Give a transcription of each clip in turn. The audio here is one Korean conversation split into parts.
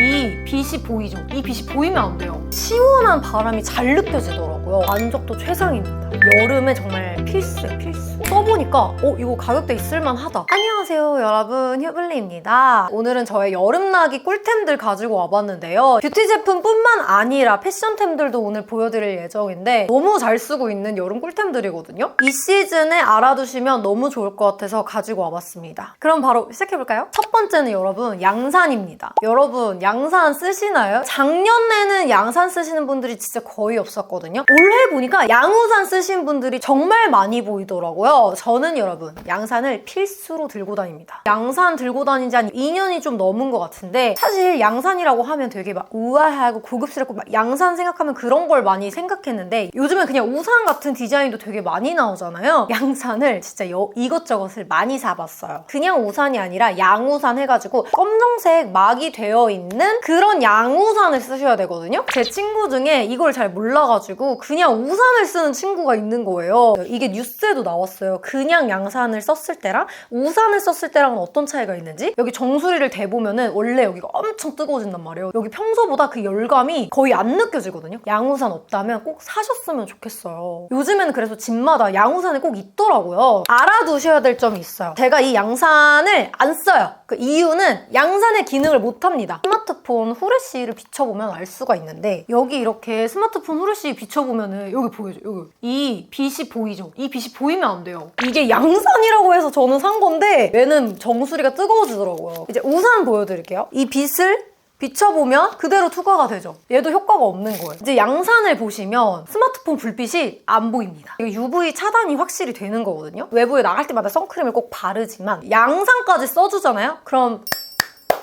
이 빛이 보이죠? 이 빛이 보이면 안 돼요. 시원한 바람이 잘 느껴지더라고요. 만족도 최상입니다. 여름에 정말 필수예요, 필수. 써보니까 어 이거 가격대 있을만 하다. 안녕하세요, 여러분. 휴블리입니다. 오늘은 저의 여름나기 꿀템들 가지고 와봤는데요. 뷰티 제품뿐만 아니라 패션템들도 오늘 보여드릴 예정인데 너무 잘 쓰고 있는 여름 꿀템들이거든요. 이 시즌에 알아두시면 너무 좋을 것 같아서 가지고 와봤습니다. 그럼 바로 시작해볼까요? 첫 번째는 여러분 양산입니다. 여러분 양산 쓰시나요? 작년에는 양산 쓰시는 분들이 진짜 거의 없었거든요. 올해 보니까 양우산 쓰신 분들이 정말 많이 보이더라고요. 저는 여러분 양산을 필수로 들고 다닙니다. 양산 들고 다닌 지 한 2년이 좀 넘은 것 같은데 사실 양산이라고 하면 되게 막 우아하고 고급스럽고 막 양산 생각하면 그런 걸 많이 생각했는데 요즘엔 그냥 우산 같은 디자인도 되게 많이 나오잖아요. 양산을 진짜 여- 이것저것을 많이 사봤어요. 그냥 우산이 아니라 양우산 해가지고 검정색 막이 되어 있는 그런 양우산을 쓰셔야 되거든요. 제 친구 중에 이걸 잘 몰라가지고 그냥 우산을 쓰는 친구가 있는 거예요. 이게 뉴스에도 나왔어요. 그냥 양산을 썼을 때랑 우산을 썼을 때랑은 어떤 차이가 있는지 여기 정수리를 대보면은 원래 여기가 엄청 뜨거워진단 말이에요. 여기 평소보다 그 열감이 거의 안 느껴지거든요. 양우산 없다면 꼭 사셨으면 좋겠어요. 요즘에는 그래서 집마다 양우산이 꼭 있더라고요. 알아두셔야 될 점이 있어요. 제가 이 양산을 안 써요. 그 이유는 양산의 기능을 못 합니다. 스마트폰 후레쉬를 비춰보면 알 수가 있는데 여기 이렇게 스마트폰 후레쉬 비춰보면은 여기 보이죠? 여기 이 빛이 보이죠? 이 빛이 보이면 안 돼요. 이게 양산이라고 해서 저는 산 건데 얘는 정수리가 뜨거워지더라고요. 이제 우산 보여드릴게요. 이 빛을 비춰보면 그대로 투과가 되죠. 얘도 효과가 없는 거예요. 이제 양산을 보시면 스마트폰 불빛이 안 보입니다. 이거 UV 차단이 확실히 되는 거거든요. 외부에 나갈 때마다 선크림을 꼭 바르지만 양산까지 써주잖아요? 그럼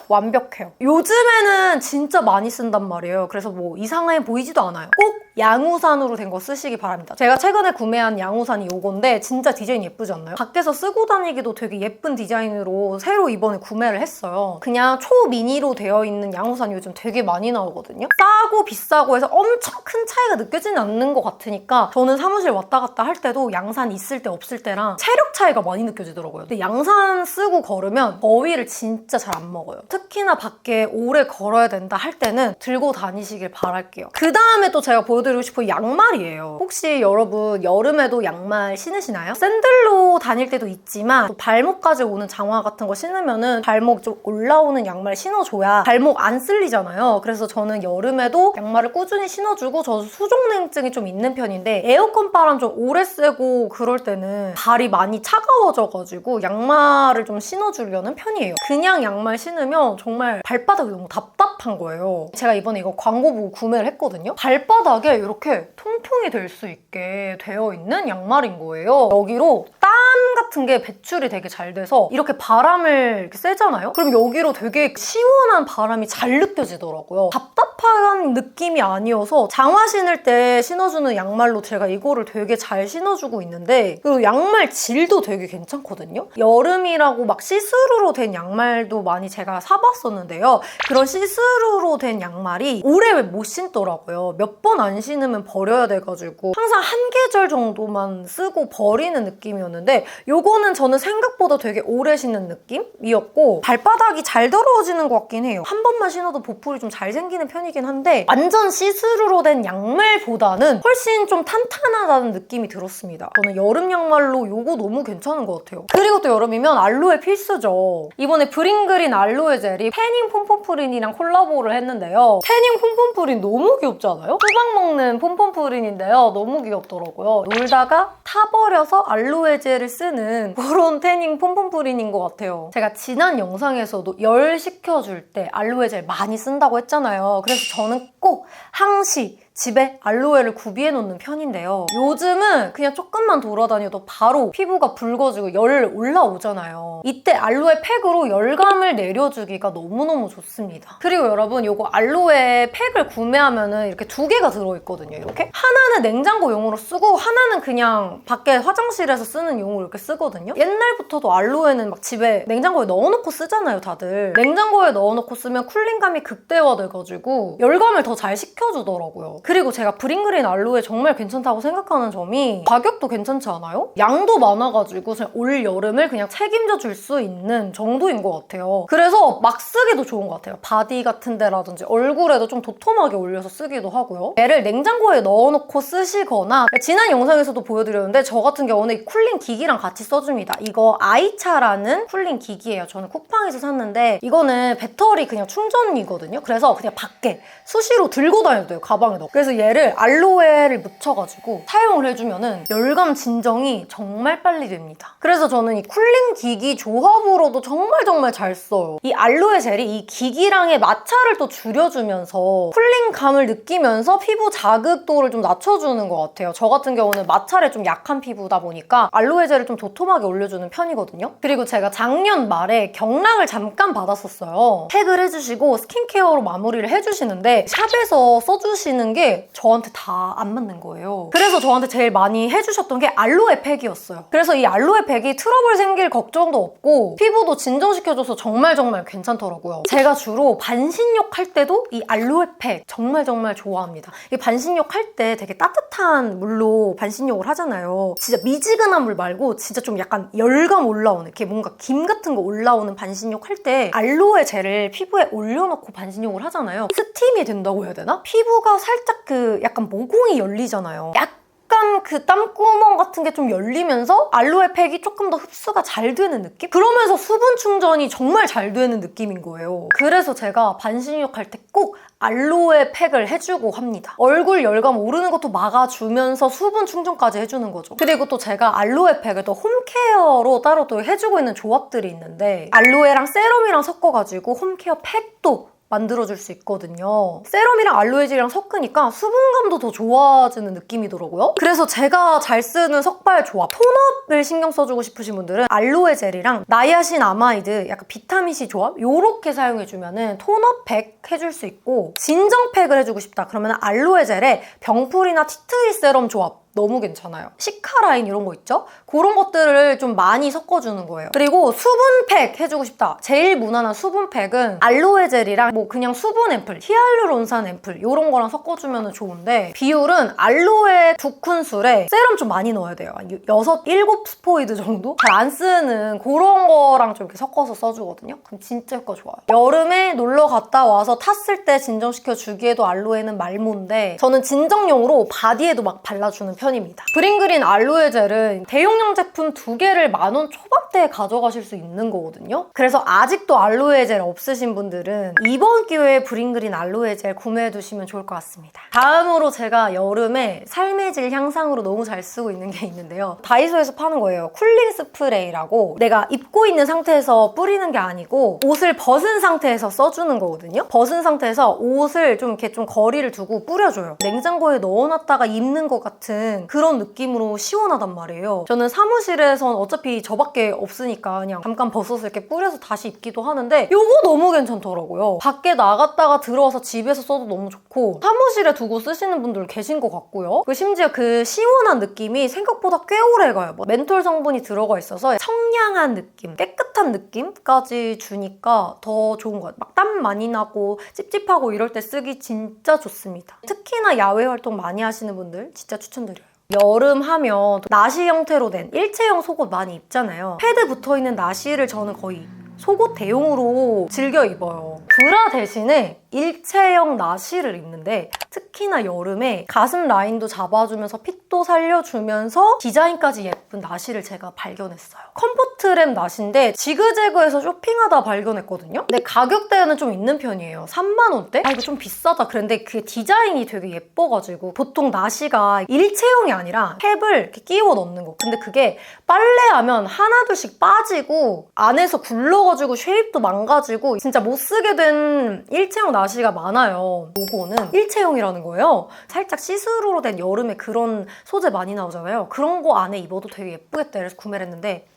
완벽해요. 요즘에는 진짜 많이 쓴단 말이에요. 그래서 뭐 이상해 보이지도 않아요. 꼭 양우산으로 된 거 쓰시기 바랍니다. 제가 최근에 구매한 양우산이 요건데 진짜 디자인 예쁘지 않나요? 밖에서 쓰고 다니기도 되게 예쁜 디자인으로 새로 이번에 구매를 했어요. 그냥 초미니로 되어 있는 양우산이 요즘 되게 많이 나오거든요. 싸고 비싸고 해서 엄청 큰 차이가 느껴지는 않는 것 같으니까 저는 사무실 왔다 갔다 할 때도 양산 있을 때 없을 때랑 체력 차이가 많이 느껴지더라고요. 근데 양산 쓰고 걸으면 더위를 진짜 잘 안 먹어요. 특히나 밖에 오래 걸어야 된다 할 때는 들고 다니시길 바랄게요. 그 다음에 또 제가 보여 드리고 싶은 양말이에요. 혹시 여러분 여름에도 양말 신으시나요? 샌들로 다닐 때도 있지만 또 발목까지 오는 장화 같은 거 신으면은 발목 좀 올라오는 양말 신어줘야 발목 안 쓸리잖아요. 그래서 저는 여름에도 양말을 꾸준히 신어주고 저 수족냉증이 좀 있는 편인데 에어컨 바람 좀 오래 쐬고 그럴 때는 발이 많이 차가워져가지고 양말을 좀 신어주려는 편이에요. 그냥 양말 신으면 정말 발바닥이 너무 답답한 거예요. 제가 이번에 이거 광고 보고 구매를 했거든요. 발바닥에 이렇게 통풍이 될 수 있게 되어 있는 양말인 거예요. 여기로 땀 같은 게 배출이 되게 잘 돼서 이렇게 바람을 이렇게 쐬잖아요? 그럼 여기로 되게 시원한 바람이 잘 느껴지더라고요. 답답 한 느낌이 아니어서 장화 신을 때 신어주는 양말로 제가 이거를 되게 잘 신어주고 있는데 그리고 양말 질도 되게 괜찮거든요. 여름이라고 막 시스루로 된 양말도 많이 제가 사봤었는데요. 그런 시스루로 된 양말이 오래 못 신더라고요. 몇 번 안 신으면 버려야 돼가지고 항상 한 계절 정도만 쓰고 버리는 느낌이었는데 요거는 저는 생각보다 되게 오래 신는 느낌이었고 발바닥이 잘 더러워지는 것 같긴 해요. 한 번만 신어도 보풀이 좀 잘 생기는 편이 긴 한데 완전 시스루로 된 양말보다는 훨씬 좀 탄탄하다는 느낌이 들었습니다. 저는 여름 양말로 요거 너무 괜찮은 것 같아요. 그리고 또 여름이면 알로에 필수죠. 이번에 브링그린 알로에 젤이 태닝 폼폼프린이랑 콜라보를 했는데요. 태닝 폼폼프린 너무 귀엽지 않아요? 수박 먹는 폼폼프린인데요. 너무 귀엽더라고요. 놀다가 타버려서 알로에 젤을 쓰는 그런 태닝 폼폼프린인 것 같아요. 제가 지난 영상에서도 열 식혀줄 때 알로에 젤 많이 쓴다고 했잖아요. 그래서 저는 꼭 항시 집에 알로에를 구비해 놓는 편인데요. 요즘은 그냥 조금만 돌아다녀도 바로 피부가 붉어지고 열 올라오잖아요. 이때 알로에 팩으로 열감을 내려주기가 너무너무 좋습니다. 그리고 여러분 요거 알로에 팩을 구매하면 은 이렇게 두 개가 들어있거든요. 이렇게 하나는 냉장고용으로 쓰고 하나는 그냥 밖에 화장실에서 쓰는 용으로 이렇게 쓰거든요. 옛날부터도 알로에는 막 집에 냉장고에 넣어놓고 쓰잖아요, 다들. 냉장고에 넣어놓고 쓰면 쿨링감이 극대화돼가지고 열감을 더 잘 식혀주더라고요. 그리고 제가 브링그린 알로에 정말 괜찮다고 생각하는 점이 가격도 괜찮지 않아요? 양도 많아가지고 올 여름을 그냥 책임져 줄 수 있는 정도인 것 같아요. 그래서 막 쓰기도 좋은 것 같아요. 바디 같은 데라든지 얼굴에도 좀 도톰하게 올려서 쓰기도 하고요. 얘를 냉장고에 넣어놓고 쓰시거나 지난 영상에서도 보여드렸는데 저 같은 경우는 이 쿨링 기기랑 같이 써줍니다. 이거 아이차라는 쿨링 기기예요. 저는 쿠팡에서 샀는데 이거는 배터리 그냥 충전이거든요. 그래서 그냥 밖에 수시로 들고 다녀도 돼요. 가방에 넣고. 그래서 얘를 알로에를 묻혀가지고 사용을 해주면은 열감 진정이 정말 빨리 됩니다. 그래서 저는 이 쿨링 기기 조합으로도 정말 정말 잘 써요. 이 알로에 젤이 이 기기랑의 마찰을 또 줄여주면서 쿨링감을 느끼면서 피부 자극도를 좀 낮춰주는 것 같아요. 저 같은 경우는 마찰에 좀 약한 피부다 보니까 알로에 젤을 좀 도톰하게 올려주는 편이거든요. 그리고 제가 작년 말에 경락을 잠깐 받았었어요. 팩을 해주시고 스킨케어로 마무리를 해주시는데 샵에서 써주시는 게 저한테 다 안 맞는 거예요. 그래서 저한테 제일 많이 해주셨던 게 알로에 팩이었어요. 그래서 이 알로에 팩이 트러블 생길 걱정도 없고 피부도 진정시켜줘서 정말 정말 괜찮더라고요. 제가 주로 반신욕 할 때도 이 알로에 팩 정말 정말 좋아합니다. 이 반신욕 할 때 되게 따뜻한 물로 반신욕을 하잖아요. 진짜 미지근한 물 말고 진짜 좀 약간 열감 올라오는 이렇게 뭔가 김 같은 거 올라오는 반신욕 할 때 알로에 젤을 피부에 올려놓고 반신욕을 하잖아요. 스팀이 된다고 해야 되나? 피부가 살짝 그 약간 모공이 열리잖아요. 약간 그 땀구멍 같은 게 좀 열리면서 알로에 팩이 조금 더 흡수가 잘 되는 느낌? 그러면서 수분 충전이 정말 잘 되는 느낌인 거예요. 그래서 제가 반신욕 할 때 꼭 알로에 팩을 해주고 합니다. 얼굴 열감 오르는 것도 막아주면서 수분 충전까지 해주는 거죠. 그리고 또 제가 알로에 팩을 또 홈케어로 따로 또 해주고 있는 조합들이 있는데 알로에랑 세럼이랑 섞어가지고 홈케어 팩도 만들어줄 수 있거든요. 세럼이랑 알로에젤이랑 섞으니까 수분감도 더 좋아지는 느낌이더라고요. 그래서 제가 잘 쓰는 석발 조합, 톤업을 신경 써주고 싶으신 분들은 알로에 젤이랑 나이아신 아마이드, 약간 비타민C 조합 요렇게 사용해주면 톤업 팩 해줄 수 있고 진정 팩을 해주고 싶다 그러면 알로에 젤에 병풀이나 티트리 세럼 조합 너무 괜찮아요. 시카 라인 이런 거 있죠? 그런 것들을 좀 많이 섞어주는 거예요. 그리고 수분팩 해주고 싶다. 제일 무난한 수분팩은 알로에 젤이랑 뭐 그냥 수분 앰플, 히알루론산 앰플 이런 거랑 섞어주면 좋은데 비율은 알로에 두 큰술에 세럼 좀 많이 넣어야 돼요. 한 여섯, 일곱 스포이드 정도? 잘 안 쓰는 그런 거랑 좀 이렇게 섞어서 써주거든요. 그럼 진짜 효과 좋아요. 여름에 놀러 갔다 와서 탔을 때 진정시켜 주기에도 알로에는 말모인데 저는 진정용으로 바디에도 막 발라주는 편입니다. 브링그린 알로에 젤은 대용량 제품 두 개를 만 원 초반대에 가져가실 수 있는 거거든요. 그래서 아직도 알로에 젤 없으신 분들은 이번 기회에 브링그린 알로에 젤 구매해 두시면 좋을 것 같습니다. 다음으로 제가 여름에 삶의 질 향상으로 너무 잘 쓰고 있는 게 있는데요. 다이소에서 파는 거예요. 쿨링 스프레이라고 내가 입고 있는 상태에서 뿌리는 게 아니고 옷을 벗은 상태에서 써주는 거거든요. 벗은 상태에서 옷을 좀 이렇게 좀 거리를 두고 뿌려줘요. 냉장고에 넣어놨다가 입는 것 같은 그런 느낌으로 시원하단 말이에요. 저는 사무실에선 어차피 저밖에 없으니까 그냥 잠깐 벗어서 이렇게 뿌려서 다시 입기도 하는데 이거 너무 괜찮더라고요. 밖에 나갔다가 들어와서 집에서 써도 너무 좋고 사무실에 두고 쓰시는 분들 계신 것 같고요. 그 심지어 그 시원한 느낌이 생각보다 꽤 오래 가요. 뭐 멘톨 성분이 들어가 있어서 청량한 느낌, 깨끗한 느낌까지 주니까 더 좋은 것 같아요. 막 땀 많이 나고 찝찝하고 이럴 때 쓰기 진짜 좋습니다. 특히나 야외 활동 많이 하시는 분들 진짜 추천드려요. 여름 하면 나시 형태로 된 일체형 속옷 많이 입잖아요. 패드 붙어 있는 나시를 저는 거의 속옷 대용으로 즐겨 입어요. 브라 대신에 일체형 나시를 입는데 특히나 여름에 가슴 라인도 잡아주면서 핏도 살려주면서 디자인까지 예쁜 나시를 제가 발견했어요. 컴포트램 나시인데 지그재그에서 쇼핑하다 발견했거든요. 근데 가격대는 좀 있는 편이에요. 3만 원대? 아 이거 좀 비싸다 그랬는데 그 디자인이 되게 예뻐가지고 보통 나시가 일체형이 아니라 캡을 이렇게 끼워 넣는 거. 근데 그게 빨래하면 하나둘씩 빠지고 안에서 굴러가지고 쉐입도 망가지고 진짜 못 쓰게 된 일체형 나시 가 많아요. 요거는 일체형이라는 거예요. 살짝 시스루로 된 여름에 그런 소재 많이 나오잖아요. 그런 거 안에 입어도 되게 예쁘겠다 그래서 구매를 했는데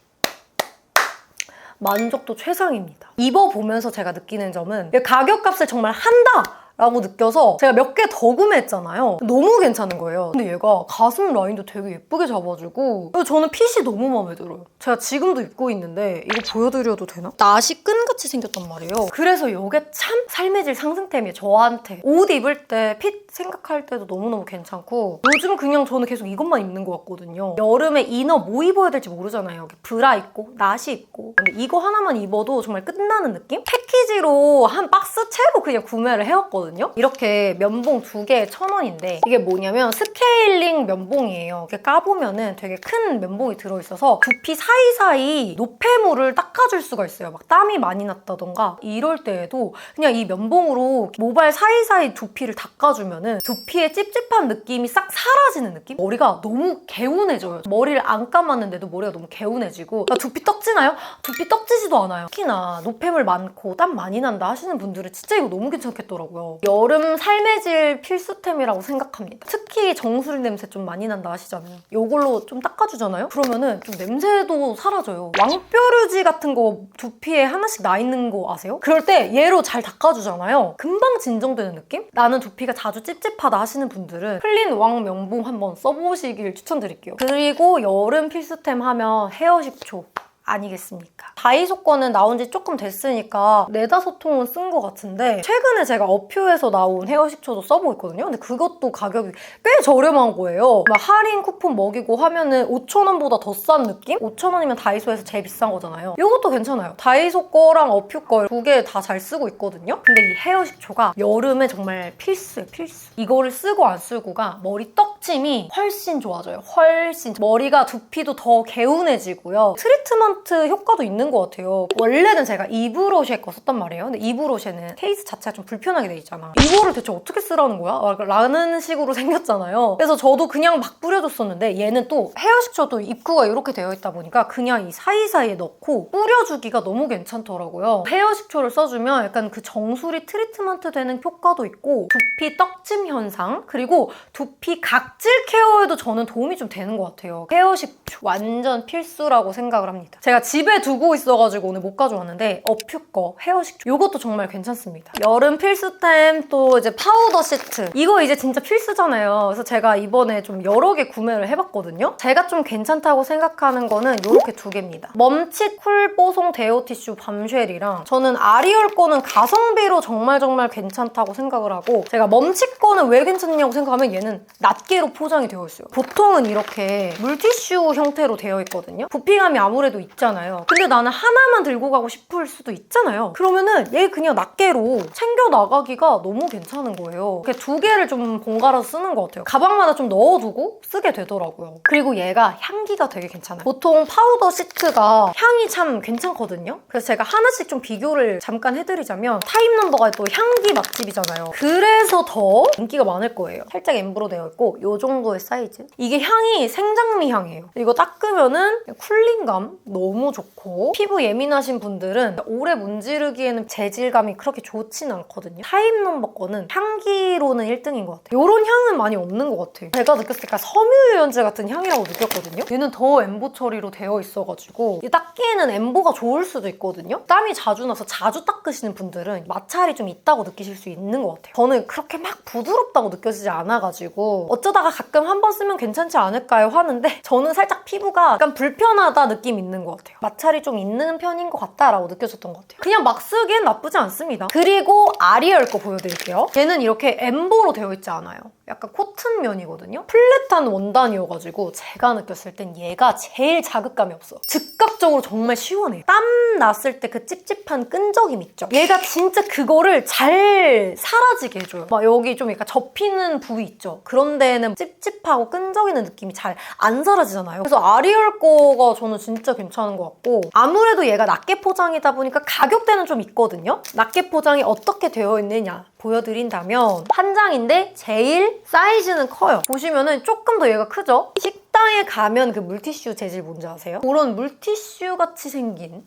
만족도 최상입니다. 입어보면서 제가 느끼는 점은 가격값을 정말 한다! 라고 느껴서 제가 몇 개 더 구매했잖아요. 너무 괜찮은 거예요. 근데 얘가 가슴 라인도 되게 예쁘게 잡아주고 저는 핏이 너무 마음에 들어요. 제가 지금도 입고 있는데 이거 보여드려도 되나? 나시 끈같이 생겼단 말이에요. 그래서 이게 참 삶의 질 상승템이에요. 저한테. 옷 입을 때 핏 생각할 때도 너무너무 괜찮고 요즘 그냥 저는 계속 이것만 입는 것 같거든요. 여름에 이너 뭐 입어야 될지 모르잖아요. 브라 입고 나시 입고 근데 이거 하나만 입어도 정말 끝나는 느낌? 패키지로 한 박스 채로 그냥 구매를 해왔거든요. 이렇게 면봉 두 개에 천 원인데 이게 뭐냐면 스케일링 면봉이에요. 이렇게 까보면은 되게 큰 면봉이 들어있어서 두피 사이사이 노폐물을 닦아줄 수가 있어요. 막 땀이 많이 났다던가 이럴 때에도 그냥 이 면봉으로 모발 사이사이 두피를 닦아주면은 두피의 찝찝한 느낌이 싹 사라지는 느낌? 머리가 너무 개운해져요. 머리를 안 감았는데도 머리가 너무 개운해지고 나 두피 떡지나요? 두피 떡지지도 않아요. 특히나 노폐물 많고 땀 많이 난다 하시는 분들은 진짜 이거 너무 괜찮겠더라고요. 여름 삶의 질 필수템이라고 생각합니다. 특히 정수리 냄새 좀 많이 난다 하시잖아요. 이걸로 좀 닦아주잖아요? 그러면은 좀 냄새도 사라져요. 왕뾰루지 같은 거 두피에 하나씩 나 있는 거 아세요? 그럴 때 얘로 잘 닦아주잖아요. 금방 진정되는 느낌? 나는 두피가 자주 찝찝하다 하시는 분들은 플린 왕 명봉 한번 써보시길 추천드릴게요. 그리고 여름 필수템 하면 헤어 10초. 아니겠습니까? 다이소 거는 나온 지 조금 됐으니까 네다섯 통은 쓴 것 같은데 최근에 제가 어퓨에서 나온 헤어 식초도 써보고 있거든요. 근데 그것도 가격이 꽤 저렴한 거예요. 막 할인 쿠폰 먹이고 하면은 5,000원보다 더 싼 느낌? 5,000원이면 다이소에서 제일 비싼 거잖아요. 이것도 괜찮아요. 다이소 거랑 어퓨 거 두 개 다 잘 쓰고 있거든요. 근데 이 헤어 식초가 여름에 정말 필수예요, 필수. 이거를 쓰고 안 쓰고가 머리 떡짐이 훨씬 좋아져요. 훨씬. 머리가 두피도 더 개운해지고요. 트리트먼트 효과도 있는 것 같아요. 원래는 제가 이브로쉐 거 썼단 말이에요. 근데 이브로쉐는 케이스 자체가 좀 불편하게 돼 있잖아. 이거를 대체 어떻게 쓰라는 거야? 라는 식으로 생겼잖아요. 그래서 저도 그냥 막 뿌려줬었는데 얘는 또 헤어 식초도 입구가 이렇게 되어 있다 보니까 그냥 이 사이사이에 넣고 뿌려주기가 너무 괜찮더라고요. 헤어 식초를 써주면 약간 그 정수리 트리트먼트 되는 효과도 있고 두피 떡짐 현상 그리고 두피 각질 케어에도 저는 도움이 좀 되는 것 같아요. 헤어 식초 완전 필수라고 생각을 합니다. 제가 집에 두고 있어가지고 오늘 못 가져왔는데 어퓨 거 헤어 식초 이것도 정말 괜찮습니다. 여름 필수템 또 이제 파우더 시트 이거 이제 진짜 필수잖아요. 그래서 제가 이번에 좀 여러 개 구매를 해봤거든요. 제가 좀 괜찮다고 생각하는 거는 이렇게 두 개입니다. 멈칫 쿨 뽀송 데오 티슈 밤쉘이랑 저는 아리얼 거는 가성비로 정말 정말 괜찮다고 생각을 하고 제가 멈칫 거는 왜 괜찮냐고 생각하면 얘는 낱개로 포장이 되어 있어요. 보통은 이렇게 물티슈 형태로 되어 있거든요. 부피감이 아무래도 있 잖아요. 근데 나는 하나만 들고 가고 싶을 수도 있잖아요. 그러면은 얘 그냥 낱개로 챙겨 나가기가 너무 괜찮은 거예요. 이렇게 두 개를 좀 번갈아서 쓰는 것 같아요. 가방마다 좀 넣어두고 쓰게 되더라고요. 그리고 얘가 향기가 되게 괜찮아요. 보통 파우더 시트가 향이 참 괜찮거든요. 그래서 제가 하나씩 좀 비교를 잠깐 해드리자면 타입 넘버가 또 향기 맛집이잖아요. 그래서 더 인기가 많을 거예요. 살짝 엠브로 되어 있고 이 정도의 사이즈. 이게 향이 생장미 향이에요. 이거 닦으면은 쿨링감 너무 좋고 피부 예민하신 분들은 오래 문지르기에는 재질감이 그렇게 좋진 않거든요. 타입 넘버 거는 향기로는 1등인 것 같아요. 이런 향은 많이 없는 것 같아요. 제가 느꼈을 때 섬유유연제 같은 향이라고 느꼈거든요. 얘는 더 엠보 처리로 되어 있어가지고 이 닦기에는 엠보가 좋을 수도 있거든요. 땀이 자주 나서 자주 닦으시는 분들은 마찰이 좀 있다고 느끼실 수 있는 것 같아요. 저는 그렇게 막 부드럽다고 느껴지지 않아가지고 어쩌다가 가끔 한 번 쓰면 괜찮지 않을까요? 하는데 저는 살짝 피부가 약간 불편하다 느낌 있는 것 같아요. 마찰이 좀 있는 편인 것 같다라고 느껴졌던 것 같아요. 그냥 막 쓰기엔 나쁘지 않습니다. 그리고 아리얼 거 보여드릴게요. 얘는 이렇게 엠보로 되어 있지 않아요. 약간 코튼 면이거든요. 플랫한 원단이어가지고 제가 느꼈을 땐 얘가 제일 자극감이 없어. 즉각적으로 정말 시원해. 땀 났을 때 그 찝찝한 끈적임 있죠. 얘가 진짜 그거를 잘 사라지게 해줘요. 막 여기 좀 약간 접히는 부위 있죠. 그런 데는 찝찝하고 끈적이는 느낌이 잘 안 사라지잖아요. 그래서 아리얼 거가 저는 진짜 괜찮은 것 같고 아무래도 얘가 낱개 포장이다 보니까 가격대는 좀 있거든요. 낱개 포장이 어떻게 되어 있느냐 보여드린다면 한 장인데 제일 사이즈는 커요. 보시면은 조금 더 얘가 크죠? 식당에 가면 그 물티슈 재질 뭔지 아세요? 그런 물티슈 같이 생긴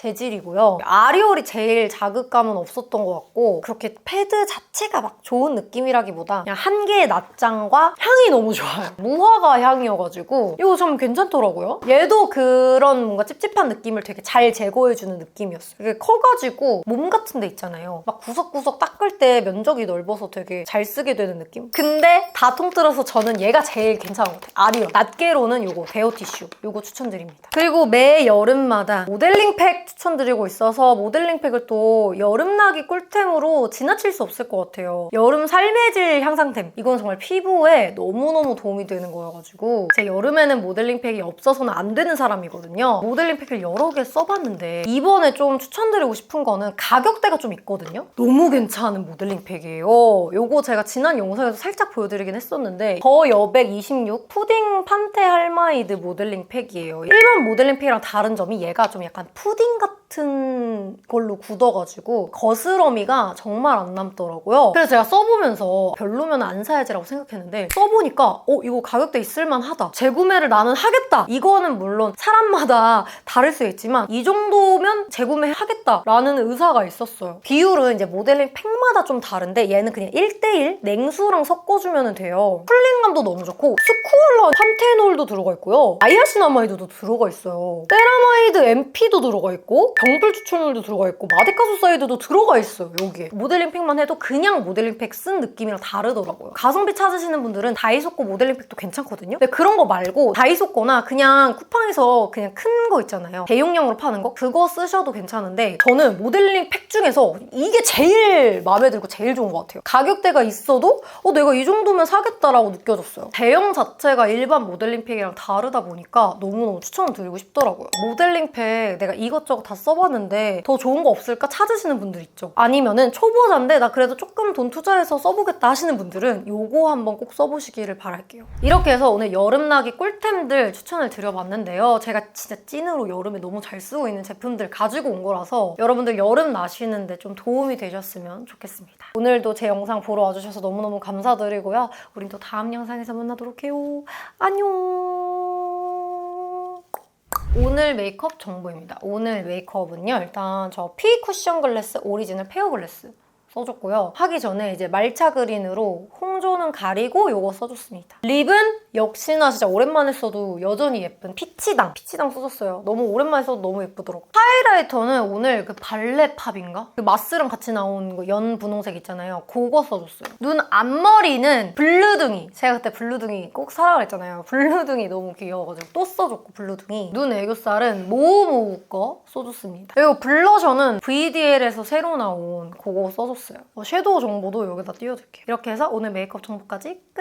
재질이고요. 아리올이 제일 자극감은 없었던 것 같고 그렇게 패드 자체가 막 좋은 느낌이라기보다 그냥 한 개의 낱장과 향이 너무 좋아요. 무화과 향이어가지고 이거 참 괜찮더라고요. 얘도 그런 뭔가 찝찝한 느낌을 되게 잘 제거해주는 느낌이었어요. 이게 커가지고 몸 같은 데 있잖아요. 막 구석구석 닦을 때 면적이 넓어서 되게 잘 쓰게 되는 느낌? 근데 다 통틀어서 저는 얘가 제일 괜찮은 것 같아요. 아리오. 낱개로는 요거 데오 티슈. 요거 추천드립니다. 그리고 매 여름마다 모델링 팩 추천드리고 있어서 모델링 팩을 또 여름나기 꿀템으로 지나칠 수 없을 것 같아요. 여름 삶의 질 향상템. 이건 정말 피부에 너무너무 도움이 되는 거여가지고 제 여름에는 모델링 팩이 없어서는 안 되는 사람이거든요. 모델링 팩을 여러 개 써봤는데 이번에 좀 추천드리고 싶은 거는 가격대가 좀 있거든요. 너무 괜찮은 모델링 팩이에요. 요거 제가 지난 영상에서 살짝 보여드리긴 했었는데 더 여백 26 푸딩 판테 할마이드 모델링 팩이에요. 일반 모델링 팩이랑 다른 점이 얘가 좀 약간 푸딩 생각 같은 걸로 굳어가지고 거스러미가 정말 안 남더라고요. 그래서 제가 써보면서 별로면 안 사야지라고 생각했는데 써보니까 어 이거 가격대 있을만 하다. 재구매를 나는 하겠다. 이거는 물론 사람마다 다를 수 있지만 이 정도면 재구매 하겠다라는 의사가 있었어요. 비율은 이제 모델링 팩마다 좀 다른데 얘는 그냥 1대1 냉수랑 섞어주면 돼요. 쿨링감도 너무 좋고 스쿠얼러 판테놀도 들어가 있고요. 아이아시나마이드도 들어가 있어요. 세라마이드 MP도 들어가 있고 병풀 추출물도 들어가 있고 마데카소 사이드도 들어가 있어요. 여기에. 모델링 팩만 해도 그냥 모델링 팩 쓴 느낌이랑 다르더라고요. 가성비 찾으시는 분들은 다이소 거 모델링 팩도 괜찮거든요. 근데 그런 거 말고 다이소 거나 그냥 쿠팡에서 그냥 큰 거 있잖아요. 대용량으로 파는 거 그거 쓰셔도 괜찮은데 저는 모델링 팩 중에서 이게 제일 마음에 들고 제일 좋은 것 같아요. 가격대가 있어도 어 내가 이 정도면 사겠다라고 느껴졌어요. 대형 자체가 일반 모델링 팩이랑 다르다 보니까 너무너무 추천을 드리고 싶더라고요. 모델링 팩 내가 이것저것 다 써봤는데 더 좋은 거 없을까 찾으시는 분들 있죠. 아니면은 초보자인데 나 그래도 조금 돈 투자해서 써보겠다 하시는 분들은 요거 한번 꼭 써보시기를 바랄게요. 이렇게 해서 오늘 여름나기 꿀템들 추천을 드려봤는데요. 제가 진짜 찐으로 여름에 너무 잘 쓰고 있는 제품들 가지고 온 거라서 여러분들 여름 나시는데 좀 도움이 되셨으면 좋겠습니다. 오늘도 제 영상 보러 와주셔서 너무너무 감사드리고요. 우린 또 다음 영상에서 만나도록 해요. 안녕. 오늘 메이크업 정보입니다. 오늘 메이크업은요. 일단 저 피 쿠션 글래스 오리지널 페어 글래스 써줬고요. 하기 전에 이제 말차 그린으로 홍조는 가리고 요거 써줬습니다. 립은 역시나 진짜 오랜만에 써도 여전히 예쁜 피치당. 피치당 써줬어요. 너무 오랜만에 써도 너무 예쁘더라고. 하이라이터는 오늘 그 발레 팝인가? 그 마스랑 같이 나온 거연 분홍색 있잖아요. 그거 써줬어요. 눈 앞머리는 블루둥이. 제가 그때 블루둥이 꼭 사라 그랬잖아요. 블루둥이 너무 귀여워가지고 또 써줬고 블루둥이. 눈 애교살은 모우모우 거 써줬습니다. 그리고 블러셔는 VDL에서 새로 나온 그거 써줬어요. 어, 섀도우 정보도 여기다 띄워둘게요. 이렇게 해서 오늘 메이크업 정보까지 끝!